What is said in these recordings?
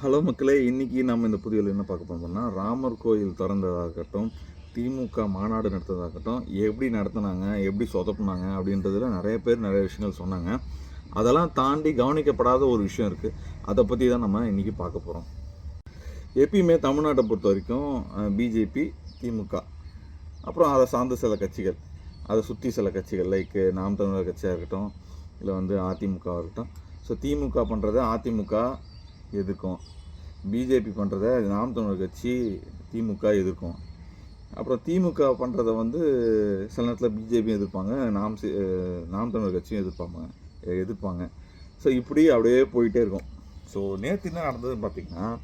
Hello மக்களே இன்னைக்கு நம்ம இந்த புதிய என்ன பார்க்க போறோம்னா ராமர் கோயில் திறந்ததாகட்டும் திமுக மாநாடு நடத்ததாகட்டும் எப்படி நடத்துனாங்க எப்படி சொதப்புனாங்க அப்படின்றதுல நிறைய பேர் நிறைய விஷயங்கள் சொன்னாங்க. அதெல்லாம் தாண்டி கவனிக்கப்படாத ஒரு விஷயம் இருக்குது அதை பற்றி தான் நம்ம இன்றைக்கி பார்க்க போகிறோம் எப்பயுமே தமிழ்நாட்டை பொறுத்த வரைக்கும் பிஜேபி திமுக. அப்புறம் அதை சார்ந்த சில கட்சிகள். அதை சுற்றி சில கட்சிகள் லைக் நாம் தமிழர் கட்சியாக இருக்கட்டும் இல்லை வந்து அதிமுகவாக இருக்கட்டும். ஸோ திமுக பண்ணுறது அதிமுக எதிர்க்கும். பிஜேபி பண்ணுறத நாம் தமிழர் கட்சி திமுக எதிர்க்கும். அப்புறம் திமுக பண்ணுறத வந்து சில நேரத்தில் பிஜேபியும் எதிர்ப்பாங்க நாம் சி- நாம் தமிழர் கட்சியும் எதிர்ப்பாங்க எதிர்ப்பாங்க. ஸோ இப்படி அப்படியே போயிட்டே இருக்கும். ஸோ நேற்று என்ன நடந்ததுன்னு பார்த்தீங்கன்னா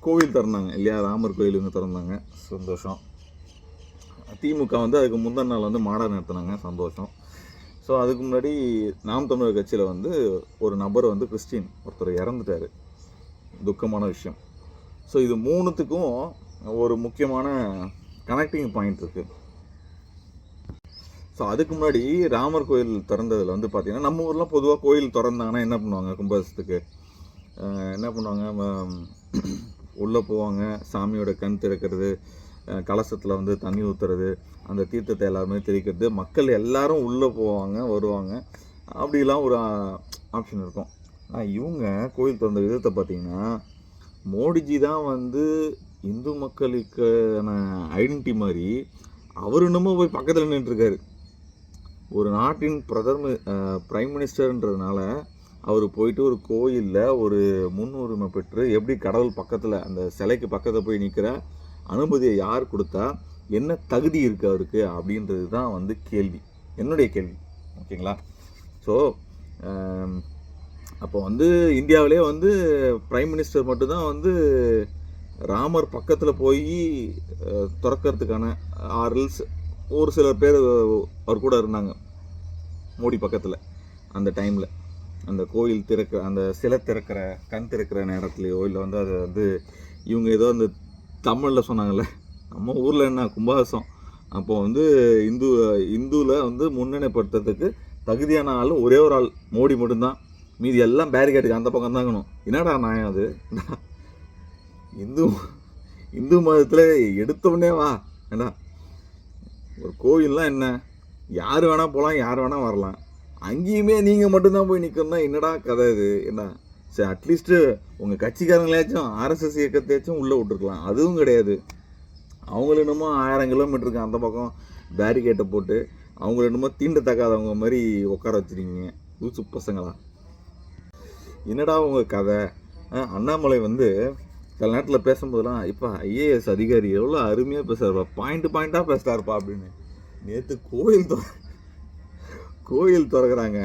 கோவில் திறந்தாங்க இல்லையா? ராமர் கோயில் இவங்க திறந்தாங்க. சந்தோஷம். திமுக வந்து அதுக்கு முந்தின நாள் வந்து மாடர் நடத்துனாங்க. சந்தோஷம். ஸோ அதுக்கு முன்னாடி நாம் தமிழர் கட்சியில் வந்து ஒரு நபர் வந்து கிறிஸ்டின் ஒருத்தர் இறந்துட்டார். துக்கமான விஷயம். ஸோ இது மூணுத்துக்கும் ஒரு முக்கியமான கனெக்டிங் பாயிண்ட் இருக்குது ஸோ அதுக்கு முன்னாடி ராமர் கோயில் திறந்ததில் வந்து பார்த்திங்கன்னா நம்ம ஊர்லாம் பொதுவாக கோயில் திறந்தாங்கன்னா என்ன பண்ணுவாங்க? கும்பாபிஷத்துக்கு என்ன பண்ணுவாங்க? உள்ளே போவாங்க சாமியோட கண் திறக்கிறது கலசத்தில் வந்து தண்ணி ஊற்றுறது அந்த தீர்த்தத்தை எல்லாருமே தெளிக்கிறது. மக்கள் எல்லாரும் உள்ளே போவாங்க வருவாங்க. அப்படிலாம் ஒரு ஆப்ஷன் இருக்கும். ஆனால் இவங்க கோயில் திறந்த விதத்தை பார்த்தீங்கன்னா மோடிஜி தான் வந்து இந்து மக்களுக்கான ஐடென்டிட்டி மாதிரி அவர் இன்னமும் போய் பக்கத்தில் நின்றுருக்காரு ஒரு நாட்டின் பிரதம பிரைம் மினிஸ்டர்ன்றதுனால அவர் போயிட்டு ஒரு கோயிலில் ஒரு முன்னுரிமை பெற்று எப்படி கடவுள் பக்கத்தில் அந்த சிலைக்கு பக்கத்தில் போய் நிற்கிற அனுமதியை யார் கொடுத்தா என்ன தகுதி இருக்குது அவருக்கு அப்படின்றது தான் வந்து கேள்வி. என்னுடைய கேள்வி. ஓகேங்களா? ஸோ அப்போ வந்து இந்தியாவிலே வந்து பிரைம் மினிஸ்டர் மட்டும்தான் வந்து ராமர் பக்கத்தில் போய் திறக்கிறதுக்கான திறக்கறதுக்கான ஆர்எல்ஸ் ஒரு சில பேர் அவர் கூட இருந்தாங்க. மோடி பக்கத்தில் அந்த டைமில் அந்த கோயில் திறக்கிற அந்த சிலை திறக்கிற கண் திறக்கிற நேரத்துலையோ இல்லை வந்து அதை வந்து இவங்க ஏதோ அந்த தமிழில் சொன்னாங்கல்ல நம்ம ஊரில் என்ன கும்பாசம் அப்போ வந்து இந்து இந்துவில் வந்து முன்னணிப்படுத்துறதுக்கு தகுதியான ஆள் ஒரே ஒரு ஆள் மோடி மட்டும்தான். மீதி எல்லாம் பேரிகேட்டுக்கு அந்த பக்கம் தாங்கணும் என்னடா நியாயம் அது? இந்து இந்து மதத்தில் எடுத்தவுடனே வா. ஏண்டா? ஒரு கோவில்லாம் என்ன? யார் வேணால் போகலாம் யார் வேணால் வரலாம். அங்கேயுமே நீங்கள் மட்டும்தான் போய் நிற்கணும்னா என்னடா கதை இது? என்ன சரி அட்லீஸ்ட்டு உங்கள் கட்சிக்காரங்களாச்சும் ஆர்எஸ்எஸ் இயக்கத்தையாச்சும் உள்ளே விட்டுருக்கலாம். அதுவும் கிடையாது. அவங்கள என்னமோ ஆயிரம் கிலோமீட்டருக்கு அந்த பக்கம். பேரிகேட்டை போட்டு அவங்கள என்னமோ தீண்டத்தக்காதவங்க மாதிரி உட்கார வச்சிருக்கீங்க. லூசு பசங்களா? என்னடா உங்கள் கதை? அண்ணாமலை வந்து சில நேரத்தில் பேசும்போதெல்லாம் இப்போ ஐஏஎஸ் அதிகாரி எவ்வளோ அருமையாக பேசுகிறாருப்பா பாயிண்ட் பாயிண்ட்டாக பேசுகிறாருப்பா அப்படின்னு. நேற்று கோயில் திற கோயில் திறக்கிறாங்க.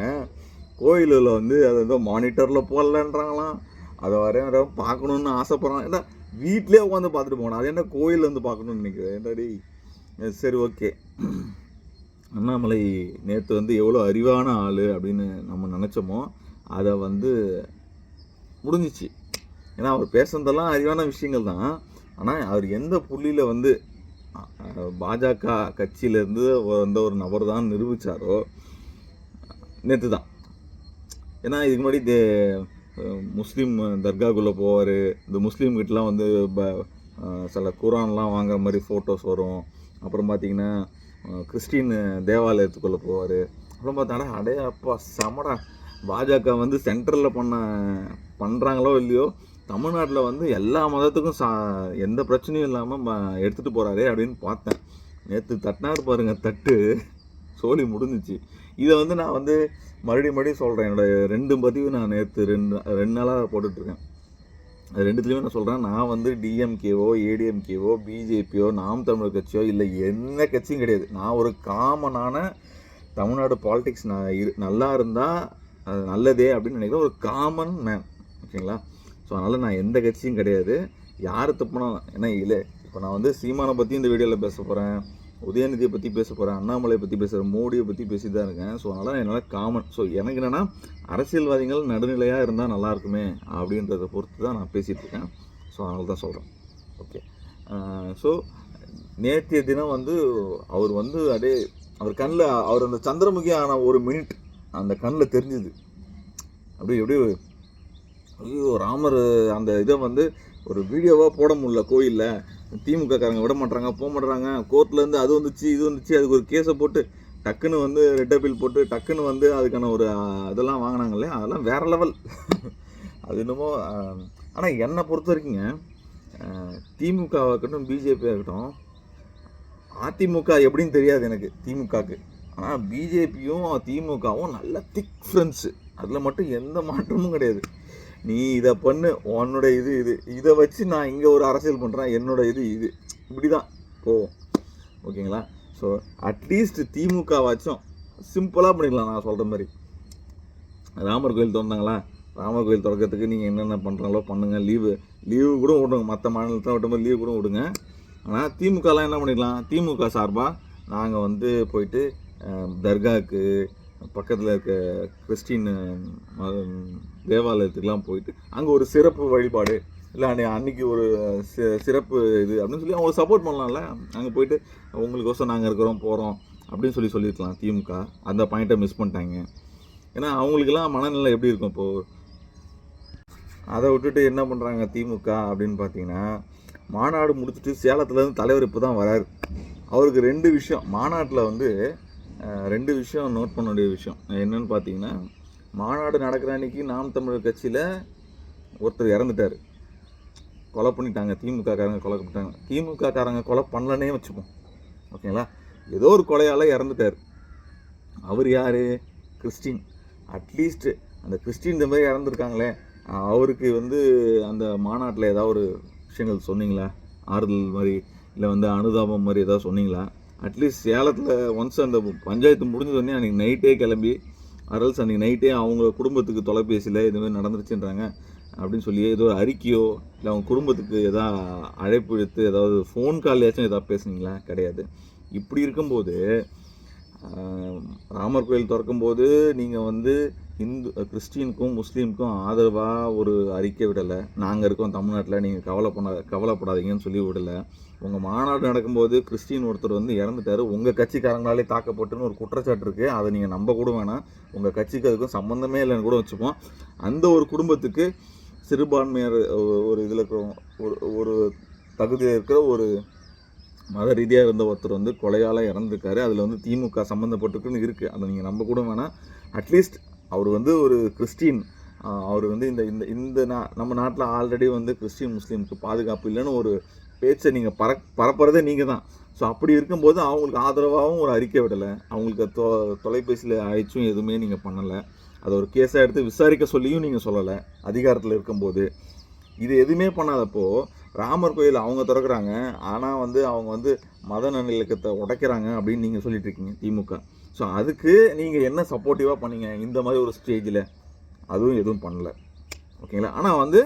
கோயிலில் வந்து அது வந்து மானிட்டரில் போடலன்றாங்களாம். அதை வரையும் வர பார்க்கணுன்னு ஆசைப்பட்றாங்க. ஏன்னா வீட்டிலே உட்காந்து பார்த்துட்டு போகணும். அது என்ன கோயில் வந்து பார்க்கணும்னு நினைக்கிறேன் என்னடி சரி ஓகே. அண்ணாமலை நேற்று வந்து எவ்வளோ அறிவான ஆள் அப்படின்னு நம்ம நினச்சோமோ அதை வந்து முடிஞ்சிச்சு. ஏன்னா அவர் பேசுனதெல்லாம் அறிவான விஷயங்கள் தான். ஆனால் அவர் எந்த புள்ளியில் வந்து பாஜக கட்சியிலேருந்து வந்த ஒரு நபர் தான் நிரூபித்தாரோ நேற்று தான். ஏன்னா இதுக்கு முன்னாடி தே- முஸ்லீம் தர்காக்குள்ளே போவார். இந்த முஸ்லீம் கிட்டலாம் வந்து ப- சில குரான்லாம் வாங்குற மாதிரி ஃபோட்டோஸ் வரும். அப்புறம் பார்த்தீங்கன்னா கிறிஸ்டின் தேவாலயத்துக்குள்ளே போவார். அப்புறம் பார்த்தாடா அடே அப்பா பாஜக வந்து சென்ட்ரலில் பண்ண பண்ணுறாங்களோ இல்லையோ தமிழ்நாட்டில் வந்து எல்லா மதத்துக்கும் சா எந்த பிரச்சனையும் இல்லாமல் எடுத்துகிட்டு போகிறாரே அப்படின்னு பார்த்தேன். நேற்று தட்டினார் பாருங்கள் தட்டு. சோழி முடிஞ்சிச்சு. இதை வந்து நான் வந்து மறுபடியும் மறுபடியும் சொல்கிறேன் என்னோட ரெண்டு பதிவு நான் நேற்று ரெண்டு ரெண்டு நாளாக போட்டுட்ருக்கேன். அது ரெண்டுத்துலேயுமே நான் சொல்கிறேன் நான் வந்து டிஎம்கேவோ ஏடிஎம்கேவோ பிஜேபியோ நாம் தமிழர் கட்சியோ இல்லை என்ன கட்சியும் கிடையாது. நான் ஒரு காமனான தமிழ்நாடு பாலிடிக்ஸ் நான் இரு நல்லா இருந்தால் அது நல்லதே அப்படின்னு நினைக்கிறேன் ஒரு காமன் மேன் ஓகேங்களா ஸோ அதனால் நான் எந்த கட்சியும் கிடையாது. யார் தப்புனாலும் ஏன்னா இல்லை இப்போ நான் வந்து சீமானை பற்றி இந்த வீடியோவில் பேச போகிறேன் உதயநிதியை பற்றி பேச போகிறேன் அண்ணாமலையை பற்றி பேசுகிறேன் மோடியை பற்றி பேசி தான் இருக்கேன். ஸோ அதனால் என்னால் காமன் ஸோ எனக்கு என்னென்னா அரசியல்வாதிகள் நடுநிலையாக இருந்தால் நல்லாயிருக்குமே அப்படின்றத பொறுத்து தான் நான் பேசிகிட்டு இருக்கேன். ஸோ அதனால தான் சொல்கிறேன் ஓகே ஸோ நேற்றைய தினம் வந்து அவர் வந்து அப்படியே அவர் கண்ணில் அவர் அந்த சந்திரமுகி ஆன ஒரு மினிட் அந்த கண்ணில் தெரிஞ்சுது. அப்படியே எப்படியே ஐயோ ராமர் அந்த இதை வந்து ஒரு வீடியோவாக போட முடியல கோயிலில். திமுக காரங்க விட மாட்டாங்க போக மாட்டாங்க கோர்ட்லேருந்து அது வந்துச்சு இது வந்துச்சு அதுக்கு ஒரு கேஸை போட்டு டக்குன்னு வந்து ரெட் அப்பீல் போட்டு டக்குன்னு வந்து அதுக்கான ஒரு இதெல்லாம் வாங்கினாங்களே அதெல்லாம் வேற லெவல் அது என்னமோ ஆனால் என்னை பொறுத்த வரைக்குங்க திமுக பிஜேபி ஆகட்டும் அதிமுக எப்படின்னு தெரியாது எனக்கு திமுகக்கு. ஆனால் பிஜேபியும் திமுகவும் நல்ல திக் ஃப்ரெண்ட்ஸு அதில் மட்டும் எந்த மாற்றமும் கிடையாது. நீ இதை பண்ணு உன்னோட இது இது. இதை வச்சு நான் இங்கே ஒரு அரசியல் பண்ணுறேன் என்னோட இது இது. இப்படி தான் போவோம் ஓகேங்களா ஸோ அட்லீஸ்ட் திமுகவாச்சும் சிம்பிளாக பண்ணிடலாம் நான் சொல்கிற மாதிரி. ராமர் கோயில் திறந்தாங்களா? ராமர் கோயில் திறக்கிறதுக்கு நீங்கள் என்னென்ன பண்ணுறாங்களோ பண்ணுங்கள் லீவு லீவு கூட விடுங்க. மற்ற மாநிலத்தை மாதிரி லீவு கூட விடுங்க. ஆனால் திமுகலாம் என்ன பண்ணிடலாம்? திமுக சார்பாக நாங்கள் வந்து போயிட்டு தர்காவுக்கு பக்கத்தில் இருக்க கிறிஸ்டின் தேவாலயத்துக்கெலாம் தேவாலயத்துக்குலாம் போயிட்டு அங்கே ஒரு சிறப்பு வழிபாடு. இல்லை அன்னை அன்னைக்கு ஒரு சிறப்பு இது அப்படின்னு சொல்லி அவங்க சப்போர்ட் பண்ணலாம்ல. அங்கே போயிட்டு உங்களுக்கோசம் நாங்கள் இருக்கிறோம் போகிறோம் அப்படின்னு சொல்லி சொல்லியிருக்கலாம் திமுக. அந்த பாயிண்ட்டை மிஸ் பண்ணிட்டாங்க. ஏன்னா அவங்களுக்கெல்லாம் மனநிலை எப்படி இருக்கும் இப்போது அதை விட்டுட்டு என்ன பண்ணுறாங்க திமுக அப்படின்னு பார்த்தீங்கன்னா மாநாடு முடிச்சுட்டு சேலத்துலேருந்து தலைவர் இப்போ தான் வராரு. அவருக்கு ரெண்டு விஷயம். மாநாட்டில் வந்து ரெண்டு விஷயம் நோட் பண்ண வேண்டிய விஷயம். என்னென்னு பார்த்தீங்கன்னா மாநாடு நடக்கிற அன்னைக்கு நாம் தமிழர் கட்சியில் ஒருத்தர் இறந்துட்டார். கொலை பண்ணிட்டாங்க. திமுக காரங்க கொலை பண்ணிட்டாங்க. திமுக காரங்க கொலை பண்ணலனே வச்சுப்போம். ஓகேங்களா ஏதோ ஒரு கொலையால் இறந்துட்டார். அவர் யார்? கிறிஸ்டின். அட்லீஸ்ட் அந்த கிறிஸ்டின் இந்த மாதிரி இறந்துருக்காங்களே. அவருக்கு வந்து அந்த மாநாட்டில் ஏதாவது ஒரு விஷயங்கள் சொன்னீங்களா? ஆறுதல் மாதிரி இல்லை வந்து அனுதாபம் மாதிரி ஏதாவது சொன்னீங்களா? அட்லீஸ்ட் சேலத்தில் ஒன்ஸ் அந்த பஞ்சாயத்து முடிஞ்சதோடனே அன்றைக்கி நைட்டே கிளம்பி அரல்ஸ் அன்றைக்கி நைட்டே அவங்க குடும்பத்துக்கு தொலைபேசியில் இதுமாதிரி நடந்துருச்சுன்றாங்க. அப்படின்னு சொல்லி ஏதோ ஒரு அறிக்கையோ இல்லை அவங்க குடும்பத்துக்கு எதாவது அழைப்பு எடுத்து ஏதாவது ஃபோன் கால்லையாச்சும் ஏதாவது பேசுனீங்களா? கிடையாது. இப்படி இருக்கும்போது ராமர் கோயில் திறக்கும்போது நீங்கள் வந்து இந்து கிறிஸ்டினுக்கும் முஸ்லீமுக்கும் ஆதரவாக ஒரு அறிக்கை விடலை. நாங்கள் இருக்கோம் தமிழ்நாட்டில் நீங்கள் கவலைப்பட கவலைப்படாதீங்கன்னு சொல்லி விடலை. உங்கள் மாநாடு நடக்கும்போது கிறிஸ்டின் ஒருத்தர் வந்து இறந்துட்டாரு. உங்கள் கட்சிக்காரங்களாலே தாக்கப்பட்டுன்னு ஒரு குற்றச்சாட்டு இருக்குது அதை நீங்கள் நம்ப கூட வேணாம். உங்கள் கட்சிக்கு அதுக்கும் சம்மந்தமே இல்லைன்னு கூட வச்சுப்போம். அந்த ஒரு குடும்பத்துக்கு சிறுபான்மையர் ஒரு இதில் இருக்கிற ஒரு ஒரு தகுதியில் இருக்கிற ஒரு மத ரீதியாக இருந்த ஒருத்தர் வந்து கொலையால் இறந்துருக்காரு. அதில் வந்து திமுக சம்மந்தப்பட்டிருக்குன்னு இருக்குது அதை நீங்கள் நம்ப கூட வேணாம். அட்லீஸ்ட் அவர் வந்து ஒரு கிறிஸ்டின். அவர் வந்து இந்த இந்த இந்த நா நம்ம நாட்டில் ஆல்ரெடி வந்து கிறிஸ்டின் முஸ்லீமுக்கு பாதுகாப்பு இல்லைன்னு ஒரு பேச்சை நீங்கள் பற பரப்புறதே நீங்கள் தான். ஸோ அப்படி இருக்கும்போது அவங்களுக்கு ஆதரவாகவும் ஒரு அறிக்கை விடலை. அவங்களுக்கு தொ தொலைபேசியில் அழைச்சும் எதுவுமே நீங்கள் பண்ணலை. அதை ஒரு கேஸாக எடுத்து விசாரிக்க சொல்லியும் நீங்கள் சொல்லலை. அதிகாரத்தில் இருக்கும்போது. இது எதுவுமே பண்ணாதப்போ ராமர் கோயில் அவங்க திறக்கிறாங்க. ஆனால் வந்து அவங்க வந்து மத நல்லிணக்கத்தை உடைக்கிறாங்க அப்படின்னு நீங்கள் சொல்லிட்டு இருக்கீங்க திமுக. ஸோ அதுக்கு நீங்கள் என்ன சப்போர்ட்டிவாக பண்ணீங்க இந்த மாதிரி ஒரு ஸ்டேஜில் அதுவும் எதுவும் பண்ணல. ஓகேங்களா ஆனால் வந்து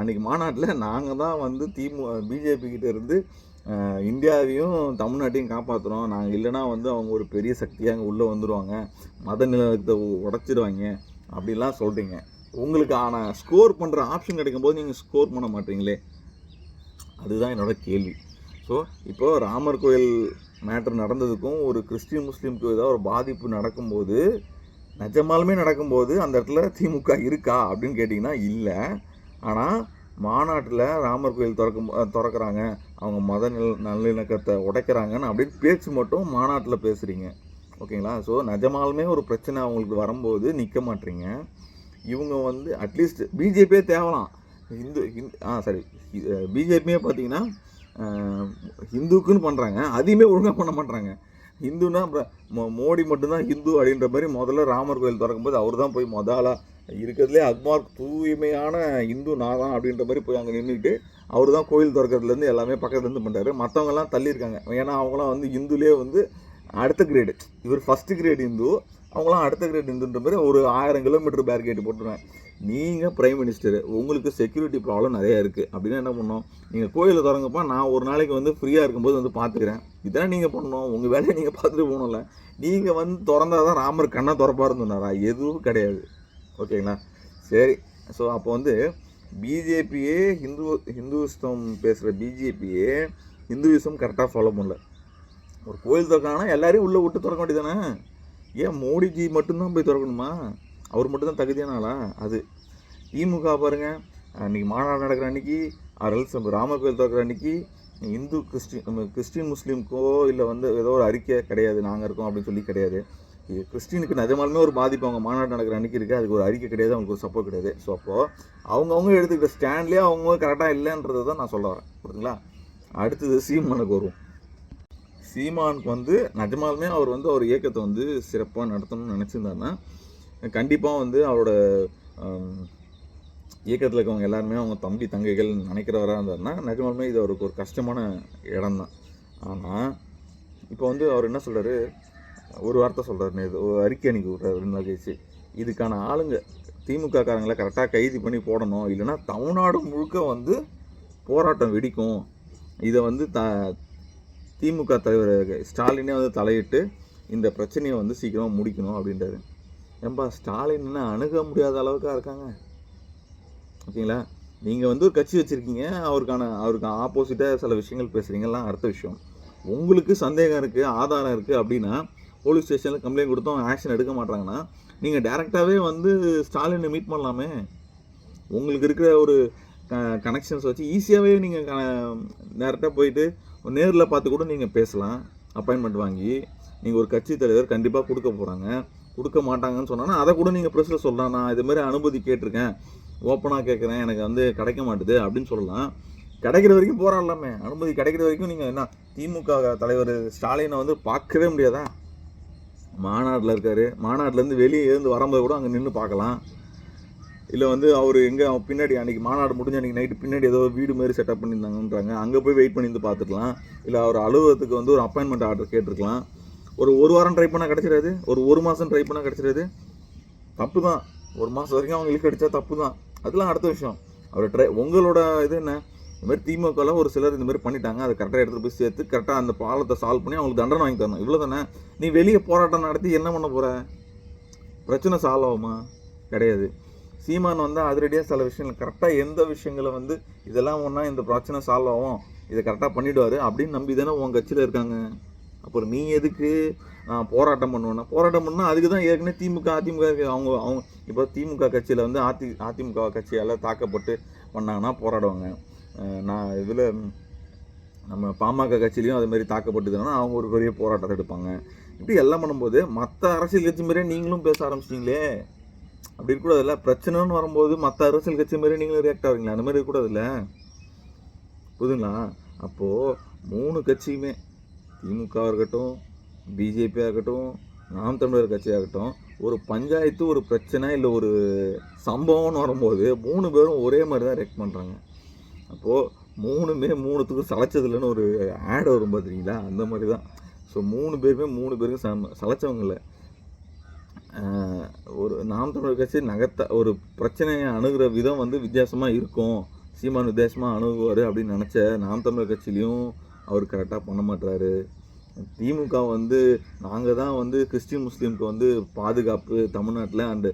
அன்றைக்கி மாநாட்டில் நாங்கள் தான் வந்து திமு பிஜேபி கிட்ட இருந்து இந்தியாவையும் தமிழ்நாட்டையும் காப்பாற்றுறோம் நாங்கள் இல்லைன்னா வந்து அவங்க ஒரு பெரிய சக்தியாக அங்கே உள்ளே வந்துடுவாங்க மத நிலத்தை உடச்சிடுவாங்க அப்படிலாம் சொல்கிறீங்க உங்களுக்கு ஆனால் ஸ்கோர் பண்ணுற ஆப்ஷன் கிடைக்கும் போது நீங்கள் ஸ்கோர் பண்ண மாட்டீங்களே? அதுதான் என்னோட கேள்வி. ஸோ இப்போது ராமர் கோயில் மேட்டர் நடந்ததுக்கும் ஒரு கிறிஸ்டின் முஸ்லீமுக்கு ஏதாவது ஒரு பாதிப்பு நடக்கும்போது நிஜமாலுமே நடக்கும்போது அந்த இடத்துல திமுக இருக்கா அப்படின்னு கேட்டிங்கன்னா இல்லை. ஆனால் மாநாட்டில் ராமர் கோயில் திறக்கும் திறக்கிறாங்க. திறக்கறாங்க அவங்க மத நில நல்லிணக்கத்தை உடைக்கிறாங்கன்னு அப்படின்னு பேச்சு மட்டும் மாநாட்டில் பேசுகிறீங்க ஓகேங்களா? ஸோ நிஜமாலுமே ஒரு பிரச்சனை அவங்களுக்கு வரும்போது நிற்க மாட்டீங்க. இவங்க வந்து அட்லீஸ்ட் பிஜேபியே தேவலாம். இந்து ஆ சரி பிஜேபியே பார்த்தீங்கன்னா ஹிந்துக்குன்னு பண்ணுறாங்க அதையுமே ஒழுங்காக பண்ண மாட்டாங்க ஹிந்துனா அப்புறம் மோ- மோடி மட்டும்தான் ஹிந்து அப்படின்ற மாதிரி முதல்ல ராமர் கோயில் திறக்கும்போது அவர் தான் போய் முதலா இருக்கிறதுலே அக்மார் தூய்மையான இந்து நான் தான் அப்படின்ற மாதிரி போய் அங்கே நின்றுக்கிட்டு அவர் தான் கோயில் திறக்கிறதுலேருந்து எல்லாமே பக்கத்துலேருந்து பண்ணுறாரு மற்றவங்கெல்லாம் தள்ளியிருக்காங்க. ஏன்னா அவங்களாம் வந்து இந்துலேயே வந்து அடுத்த கிரேடு இவர் ஃபஸ்ட்டு கிரேட் இந்து அவங்களாம் அடுத்த கிரேட் இந்துன்ற மாதிரி ஒரு ஆயிரம் கிலோமீட்டர் பேரிகேட் போட்டுருவேன். நீங்கள் பிரைம் மினிஸ்டர் உங்களுக்கு செக்யூரிட்டி ப்ராப்ளம் நிறையா இருக்குது அப்படின்னா என்ன பண்ணோம்? நீங்கள் கோயிலில் திறங்கப்பா நான் ஒரு நாளைக்கு வந்து ஃப்ரீயாக இருக்கும்போது வந்து பார்த்துக்கிறேன். இதெல்லாம் நீங்கள் பண்ணணும். உங்கள் வேலையை நீங்கள் பார்த்துட்டு போகணும்ல. நீங்கள் வந்து திறந்தாதான் தான் ராமர் கண்ணை திறப்பாருன்னு சொன்னாரா? எதுவும் கிடையாது. ஓகேங்களா? சரி. ஸோ அப்போ வந்து பிஜேபியே ஹிந்து ஹிந்துவிசம் பேசுகிற பிஜேபியே ஹிந்துவிசம் கரெக்டாக ஃபாலோ பண்ணல. ஒரு கோயில் திறக்கானா எல்லாரையும் உள்ளே விட்டு திறக்க வேண்டியதானே ஏன் மோடிஜி மட்டும்தான் போய் திறக்கணுமா? அவர் மட்டும்தான் தகுதியான ஆளா? அது. திமுக பாருங்க அன்னைக்கு மாநாடு நடக்கிற அன்னைக்கு அரல்ஸ் ராமர் கோயில் திறக்கிற அன்னைக்கு இந்து கிறிஸ்டின் கிறிஸ்டின் முஸ்லீம்க்கோ இல்லை வந்து ஏதோ ஒரு அறிக்கை கிடையாது நாங்கள் இருக்கோம் அப்படின்னு சொல்லி கிடையாது. இது கிறிஸ்டினுக்கு நிஜமாலுமே ஒரு பாதிப்பு அவங்க மாநாடு நடக்கிற அன்னைக்கு இருக்குது அதுக்கு ஒரு அறிக்கை கிடையாது அவங்களுக்கு ஒரு சப்போர்ட் கிடையாது. ஸோ அப்போது அவங்கவுங்க எடுத்துக்கிட்ட ஸ்டாண்ட்லேயே அவங்க கரெக்டாக இல்லைன்றதை தான் நான் சொல்ல வரேன். புரியுதுங்களா? அடுத்தது சீமானுக்கு வரும். சீமானுக்கு வந்து நிஜமாலுமே அவர் வந்து அவர் இயக்கத்தை வந்து சிறப்பாக நடத்தணும்னு நினச்சிருந்தாருன்னா கண்டிப்பாக வந்து அவரோட இயக்கத்தில் இருக்கவங்க எல்லாருமே அவங்க தம்பி தங்கைகள் நினைக்கிறவராக இருந்தாருன்னா நிஜமாலுமே இது அவருக்கு ஒரு கஷ்டமான இடம் தான் ஆனால் இப்போ வந்து அவர் என்ன சொல்கிறாரு ஒரு வார்த்தை சொல்கிறாரு இது ஒரு அறிக்கை அணிக்கு விட்றாரு ரெண்டு நாள் கழிச்சு இதுக்கான ஆளுங்க திமுக காரங்களை கரெக்டாக கைது பண்ணி போடணும் இல்லைன்னா தமிழ்நாடு முழுக்க வந்து போராட்டம் வெடிக்கும். இதை வந்து த திமுக தலைவர் ஸ்டாலினே வந்து தலையிட்டு இந்த பிரச்சனையை வந்து சீக்கிரமாக முடிக்கணும் அப்படின்றாரு. ஏன்பா ஸ்டாலின் அணுக முடியாத அளவுக்காக இருக்காங்க? ஓகேங்களா? நீங்கள் வந்து ஒரு கட்சி வச்சுருக்கீங்க அவருக்கான அவருக்கு ஆப்போசிட்டாக சில விஷயங்கள் பேசுகிறீங்கலாம் அடுத்த விஷயம். உங்களுக்கு சந்தேகம் இருக்குது ஆதாரம் இருக்குது அப்படின்னா போலீஸ் ஸ்டேஷனில் கம்ப்ளைண்ட் கொடுத்தோம் ஆக்ஷன் எடுக்க மாட்டாங்கன்னா நீங்கள் டேரெக்டாகவே வந்து ஸ்டாலினை மீட் பண்ணலாமே. உங்களுக்கு இருக்கிற ஒரு கனெக்ஷன்ஸ் வச்சு ஈஸியாகவே நீங்கள் டேரெக்டாக போயிட்டு நேரில் பார்த்து கூட நீங்கள் பேசலாம். அப்பாயின்மெண்ட் வாங்கி நீங்கள் ஒரு கட்சி தலைவர் கண்டிப்பாக கொடுக்க போகிறாங்க கொடுக்க மாட்டாங்கன்னு சொன்னாங்கன்னா அதை கூட நீங்கள் ப்ரெஸ்ஸில் சொல்லலாம். நான் இதுமாரி அனுமதி கேட்டிருக்கேன். ஓப்பனாக கேட்குறேன். எனக்கு வந்து கிடைக்க மாட்டுது அப்படின்னு சொல்லலாம். கிடைக்கிற வரைக்கும் போராடலாமே. அனுமதி கிடைக்கிற வரைக்கும் நீங்கள் என்ன திமுக தலைவர் ஸ்டாலினை வந்து பார்க்கவே முடியாதா? மாநாட்டில் இருக்காரு. மாநாட்டிலேருந்து வெளியே இருந்து வரும்போது கூட அங்கே நின்று பார்க்கலாம். இல்லை வந்து அவர் எங்கே பின்னாடி அன்றைக்கி மாநாடு முடிஞ்சு அன்றைக்கி நைட்டு பின்னாடி ஏதோ வீடு மாதிரி செட்டப் பண்ணியிருந்தாங்கன்றாங்க. அங்கே போய் வெயிட் பண்ணி வந்து பார்த்துக்கலாம். இல்லை அவர் அலுவலகத்துக்கு வந்து ஒரு அப்பாயின்மெண்ட் ஆர்டர் கேட்டிருக்கலாம். ஒரு ஒரு வாரம் ட்ரை பண்ணால் கிடச்சிடாது? ஒரு ஒரு மாதம் ட்ரை பண்ணால் கிடச்சிடாது? தப்பு தான் ஒரு மாதம் வரைக்கும் அவங்களுக்கு அடித்தா தப்பு தான் அதெல்லாம் அடுத்த விஷயம். அவர் ட்ரை உங்களோட இது என்ன? இந்த மாதிரி திமுகவில் ஒரு சிலர் இந்த மாதிரி பண்ணிட்டாங்க. அதை கரெக்டாக எடுத்துகிட்டு போய் சேர்த்து கரெக்டாக அந்த பாலத்தை சால்வ் பண்ணி அவங்களுக்கு தண்டனை வாங்கி தரணும். இவ்வளோ தானே? நீ வெளியே போராட்டம் நடத்தி என்ன பண்ண போகிற பிரச்சனை சால்வ் ஆகுமா? கிடையாது. சீமான் வந்து அதிரடியாக சில விஷயங்கள் கரெக்டாக எந்த விஷயங்களை வந்து இதெல்லாம் ஒன்றா இந்த பிரச்சனை சால்வ் ஆகும் இதை கரெக்டாக பண்ணிவிடுவார் அப்படின்னு நம்பி தானே உன் கட்சியில் இருக்காங்க. அப்புறம் நீ எதுக்கு நான் போராட்டம் பண்ணுவேன்னா போராட்டம் பண்ணால் அதுக்கு தான் ஏற்கனவே திமுக அதிமுக அவங்க அவங்க இப்போ திமுக கட்சியில் வந்து அதி அதிமுக கட்சியால் தாக்கப்பட்டு பண்ணாங்கன்னா போராடுவாங்க. நான் இதில் நம்ம பாமக கட்சியிலையும் அது மாதிரி தாக்கப்பட்டுதுன்னா அவங்க ஒரு பெரிய போராட்டத்தை எடுப்பாங்க. இப்படி எல்லாம் பண்ணும்போது மற்ற அரசியல் கட்சி மாதிரியே நீங்களும் பேச ஆரம்பிச்சிட்டிங்களே? அப்படி இருக்கக்கூடாதுல்ல? பிரச்சனைன்னு வரும்போது மற்ற அரசியல் கட்சி மாதிரி நீங்களும் ரியாக்ட் ஆகிறீங்களா அந்த மாதிரி இருக்கக்கூடாதுல்ல? புதுங்களா அப்போது மூணு கட்சியுமே திமுக இருக்கட்டும் பிஜேபியாக இருக்கட்டும் நாம் தமிழர் கட்சியாகட்டும் ஒரு பஞ்சாயத்து ஒரு பிரச்சனை இல்லை ஒரு சம்பவம்னு வரும்போது மூணு பேரும் ஒரே மாதிரி தான் ரெக்ட் பண்ணுறாங்க அப்போது மூணுமே மூணுத்துக்கும் சளைச்சதில்லைன்னு ஒரு ஆட் வரும் பார்த்துருக்கீங்களா அந்த மாதிரி தான். ஸோ மூணு பேருமே மூணு பேருக்கும் சம சளைச்சவங்க இல்லை. ஒரு நாம் தமிழர் கட்சி நகர்த்த ஒரு பிரச்சனையை அணுகிற விதம் வந்து வித்தியாசமாக இருக்கும். சீமான் வித்தியாசமாக அணுகுவார் அப்படின்னு நினச்ச நாம் தமிழர் கட்சியிலையும் அவர் கரெக்டாக பண்ண மாட்டாரு திமுக வந்து நாங்கள் தான் வந்து கிறிஸ்டின் முஸ்லீமுக்கு வந்து பாதுகாப்பு தமிழ்நாட்டில் அண்டு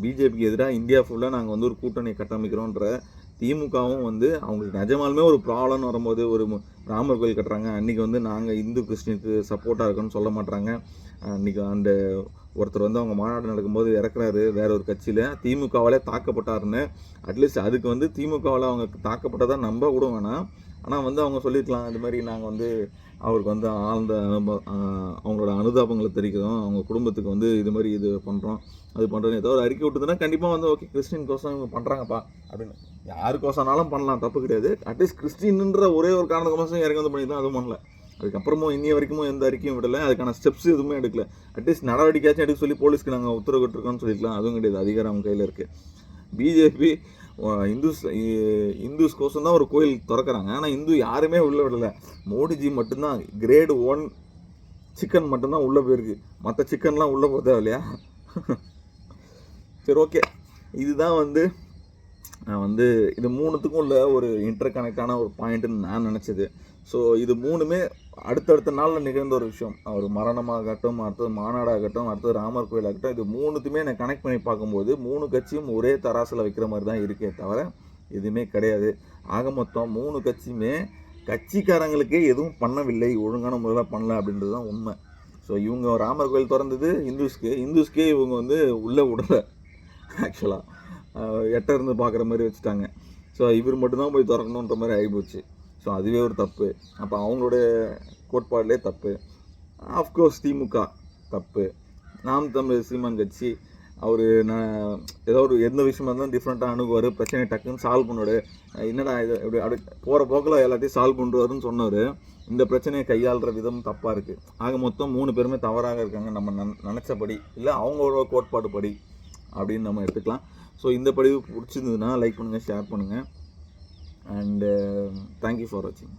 பிஜேபிக்கு எதிராக இந்தியா ஃபுல்லாக நாங்கள் வந்து ஒரு கூட்டணி கட்டமைக்கிறோன்ற திமுகவும் வந்து அவங்களுக்கு நிஜமாலுமே ஒரு ப்ராப்ளம்னு வரும்போது ஒரு ராமர் கோயில் கட்டுறாங்க. அன்றைக்கி வந்து நாங்கள் இந்து கிறிஸ்டினுக்கு சப்போர்ட்டாக இருக்கோன்னு சொல்ல மாட்டாங்க. அன்றைக்கி அந்த ஒருத்தர் வந்து அவங்க மாநாடு நடக்கும்போது இறக்குறாரு வேற ஒரு கட்சியில். திமுகவாலே தாக்கப்பட்டாருன்னு. அட்லீஸ்ட் அதுக்கு வந்து திமுகவால் அவங்க தாக்கப்பட்டதாக நம்ப கூட வேணாம். ஆனால் வந்து அவங்க சொல்லியிருக்கலாம் இது மாதிரி நாங்கள் வந்து அவருக்கு வந்து ஆழ்ந்த அனுபவ அவங்களோட அனுதாபங்களை தெரிவிக்கிறோம். அவங்க குடும்பத்துக்கு வந்து இது மாதிரி இது பண்ணுறோம் அது பண்ணுறோம் ஏதோ ஒரு அறிக்கை விட்டுதுன்னா கண்டிப்பாக வந்து ஓகே கிறிஸ்டின் கோசம் இவங்க பண்ணுறாங்கப்பா அப்படின்னு. யாருக்கோசனாலும் பண்ணலாம் தப்பு கிடையாது. அட்லீஸ்ட் கிறிஸ்டின்ன்ற ஒரே ஒரு காரணத்துக்கோசம் இறங்கி வந்து பண்ணிக்கலாம் அதுவும் பண்ணல. அதுக்கப்புறமும் இன்னிய வரைக்கும் எந்த அறிக்கையும் விடலை. அதுக்கான ஸ்டெப்ஸ் எதுவுமே எடுக்கல. அட்லீஸ்ட் நடவடிக்கையாச்சும் எடுக்க சொல்லி போலீஸ்க்கு நாங்கள் உத்தரவிட்டுருக்கோம்னு சொல்லிக்கலாம். அதுவும் கிடையாது. அதிகாரம் அவங்க கையில் இருக்குது பிஜேபி இந்துஸ் இ- இந்துஸ் கோசம் தான் ஒரு கோயில் திறக்கிறாங்க. ஆனால் இந்து யாருமே உள்ளே விடலை. மோடிஜி மட்டும்தான். கிரேடு ஒன் சிக்கன் மட்டும்தான் உள்ளே போயிருக்கு. மற்ற சிக்கன்லாம் உள்ளே போதா இல்லையா? சரி ஓகே இதுதான் வந்து நான் வந்து இது மூணுத்துக்கும் உள்ள ஒரு இன்டர் கனெக்டான ஒரு பாயிண்ட்டுன்னு நான் நினச்சது. ஸோ இது மூணுமே அடுத்தடுத்த நாளில் நிகழ்ந்த ஒரு விஷயம். ஒரு மரணமாகட்டும் அடுத்தது மாநாடாகட்டும் அடுத்தது ராமர் கோயிலாகட்டும் இது மூணுத்துமே நான் கனெக்ட் பண்ணி பார்க்கும்போது மூணு கட்சியும் ஒரே தராசில் வைக்கிற மாதிரி தான் இருக்கே தவிர எதுவுமே கிடையாது. ஆக மொத்தம் மூணு கட்சியுமே கட்சிக்காரங்களுக்கே எதுவும் பண்ணவில்லை. ஒழுங்கான முறையில் பண்ணல அப்படின்றது தான் உண்மை. ஸோ இவங்க ராமர் கோயில் திறந்தது இந்துஸ்க்கு. இந்துஸ்க்கே இவங்க வந்து உள்ளே விடலை. ஆக்சுவலாக எட்ட இருந்து பார்க்குற மாதிரி வச்சுட்டாங்க. ஸோ இவர் மட்டும்தான் போய் திறக்கணுன்ற மாதிரி ஆகிப்போச்சு ஸோ அதுவே ஒரு தப்பு. அப்போ அவங்களுடைய கோட்பாடுலே தப்பு. ஆஃப்கோர்ஸ் திமுக தப்பு. நாம் தமிழ் சீமான் கட்சி அவர் நான் ஏதோ ஒரு எந்த விஷயமா இருந்தாலும் டிஃப்ரெண்ட்டாக அணுகுவார். பிரச்சனையை டக்குன்னு சால்வ் பண்ணுவார். என்னடா இது இப்படி அடு போகிற போக்கில் எல்லாத்தையும் சால்வ் பண்ணுவாருன்னு சொன்னார். இந்த பிரச்சனையை கையாளுற விதம் தப்பாக இருக்குது ஆக மொத்தம் மூணு பேருமே தவறாக இருக்காங்க நம்ம நன் நினச்சபடி. இல்லை அவங்களோட கோட்பாடு படி அப்படின்னு நம்ம எடுத்துக்கலாம். ஸோ இந்த பதிவு பிடிச்சிருந்ததுன்னா லைக் பண்ணுங்கள் ஷேர் பண்ணுங்கள் அண்டு தேங்க்யூ ஃபார் வாட்சிங்